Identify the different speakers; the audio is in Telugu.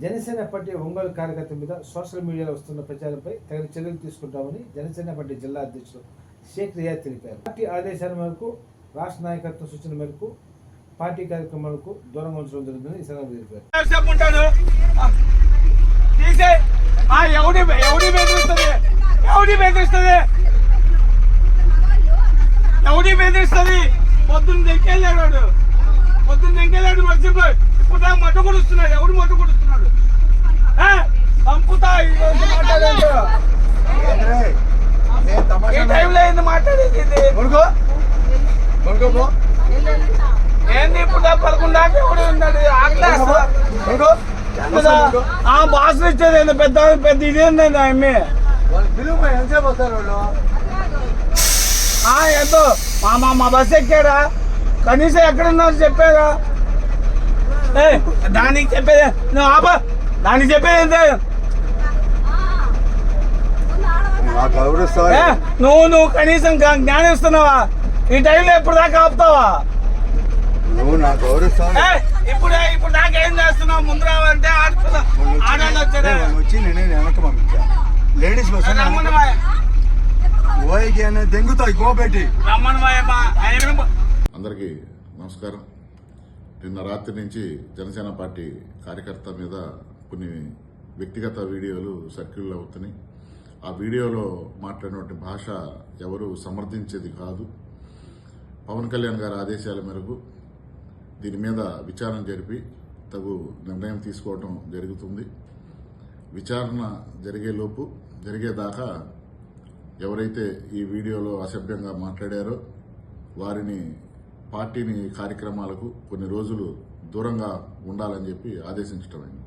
Speaker 1: జనసేన పార్టీ ఒంగోలు కార్యకర్త మీద సోషల్ మీడియాలో వస్తున్న ప్రచారంపై తగిన చర్యలు తీసుకుంటామని జనసేన పార్టీ జిల్లా అధ్యక్షుడు షేక్ రియాజ్ తెలిపారు. పార్టీ ఆదేశాల మేరకు రాష్ట్ర నాయకత్వం సూచన మేరకు పార్టీ కార్యక్రమాలకు దూరంగా ఉంచడం జరుగుతుందని ఈ సందర్భంగా తెలిపారు.
Speaker 2: ఎవడి బెదిరిస్తుంది పొద్దున్న దెంకెళ్ళాడు పొద్దున్న దెక్కెళ్ళాడు మర్చిపోయి ఇప్పుడు దాకా మట్టు కొడుస్తున్నాడు. ఎవడు మట్టు కొడుస్తున్నాడు ఆ? చంపుతా ఈ రోజు మాట్లాడేది ఈ టైంలో ఏంది మాట్లాడేది ఇది ఏంది ఇప్పుడు ఎవడు ఉన్నాడు? కదా? ఆ బాస్ ఇచ్చేది ఏంది? పెద్ద పెద్ద ఇదేంది ఆమె? ఆ ఎంతో మా మా మా బస్ ఎక్కాడా? కనీసం ఎక్కడున్నారు చెప్పారా? ఏ దానికి చెప్పేది నువ్వు ఆపా. దానికి చెప్పేది ఏంటి నువ్వు నువ్వు కనీసం జ్ఞా- జ్ఞానం ఇస్తున్నావా? ఈ టైంలో ఎప్పుడు దాకా ఆపుతావా?
Speaker 3: నువ్వు నా గౌరవిస్తావు
Speaker 2: ఇప్పుడు ఇప్పుడు దాకా ఏం చేస్తున్నావు? ముందు రావంటే ఆడుతున్నా ఆడాలి
Speaker 3: వచ్చి నేనే వెనక్కి పంపించా. లేడీస్ బస్ ఓయికి అని దెంగుతాయి
Speaker 2: ఆయన
Speaker 4: అందరికీ నమస్కారం. నిన్న రాత్రి నుంచి జనసేన పార్టీ కార్యకర్త మీద కొన్ని వ్యక్తిగత వీడియోలు సర్క్యుల్ అవుతున్నాయి. ఆ వీడియోలో మాట్లాడినటువంటి భాష ఎవరు సమర్థించేది కాదు. పవన్ కళ్యాణ్ గారి ఆదేశాల మేరకు దీని మీద విచారణ జరిపి తగు నిర్ణయం తీసుకోవటం జరుగుతుంది. విచారణ జరిగేలోపు జరిగేదాకా ఎవరైతే ఈ వీడియోలో అసభ్యంగా మాట్లాడారో వారిని పార్టీని కార్యక్రమాలకు కొన్ని రోజులు దూరంగా ఉండాలని చెప్పి ఆదేశించటమైంది.